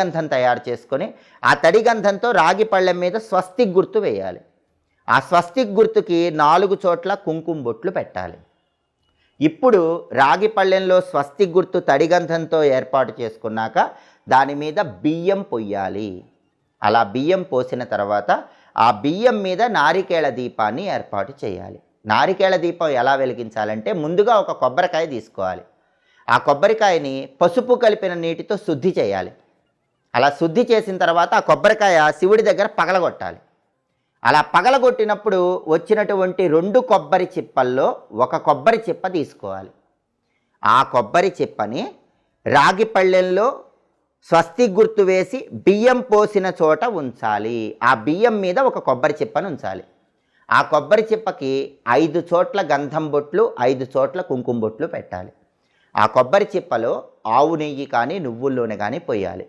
గంధం తయారు చేసుకొని ఆ తడి గంధంతో రాగి పళ్ళెం మీద స్వస్తిక్ గుర్తు వేయాలి. ఆ స్వస్తిక్ గుర్తుకి నాలుగు చోట్ల కుంకుమ బొట్లు పెట్టాలి. ఇప్పుడు రాగి పళ్ళెంలో స్వస్తిక్ గుర్తు తడిగంధంతో ఏర్పాటు చేసుకున్నాక దాని మీద బియ్యం పొయ్యాలి. అలా బియ్యం పోసిన తర్వాత ఆ బియ్యం మీద నారికేళ దీపాన్ని ఏర్పాటు చేయాలి. నారికేళ దీపం ఎలా వెలిగించాలంటే ముందుగా ఒక కొబ్బరికాయ తీసుకోవాలి. ఆ కొబ్బరికాయని పసుపు కలిపిన నీటితో శుద్ధి చేయాలి. అలా శుద్ధి చేసిన తర్వాత ఆ కొబ్బరికాయ శివుడి దగ్గర పగలగొట్టాలి. అలా పగలగొట్టినప్పుడు వచ్చినటువంటి రెండు కొబ్బరి చిప్పల్లో ఒక కొబ్బరి చిప్ప తీసుకోవాలి. ఆ కొబ్బరి చిప్పని రాగి పళ్ళెంలో స్వస్తి గుర్తు వేసి బియ్యం పోసిన చోట ఉంచాలి. ఆ బియ్యం మీద ఒక కొబ్బరి చిప్పను ఉంచాలి. ఆ కొబ్బరి చిప్పకి ఐదు చోట్ల గంధం బొట్లు ఐదు చోట్ల కుంకుమ బొట్లు పెట్టాలి. ఆ కొబ్బరి చిప్పలో ఆవు నెయ్యి కానీ నువ్వుల్లోనే కానీ పోయాలి.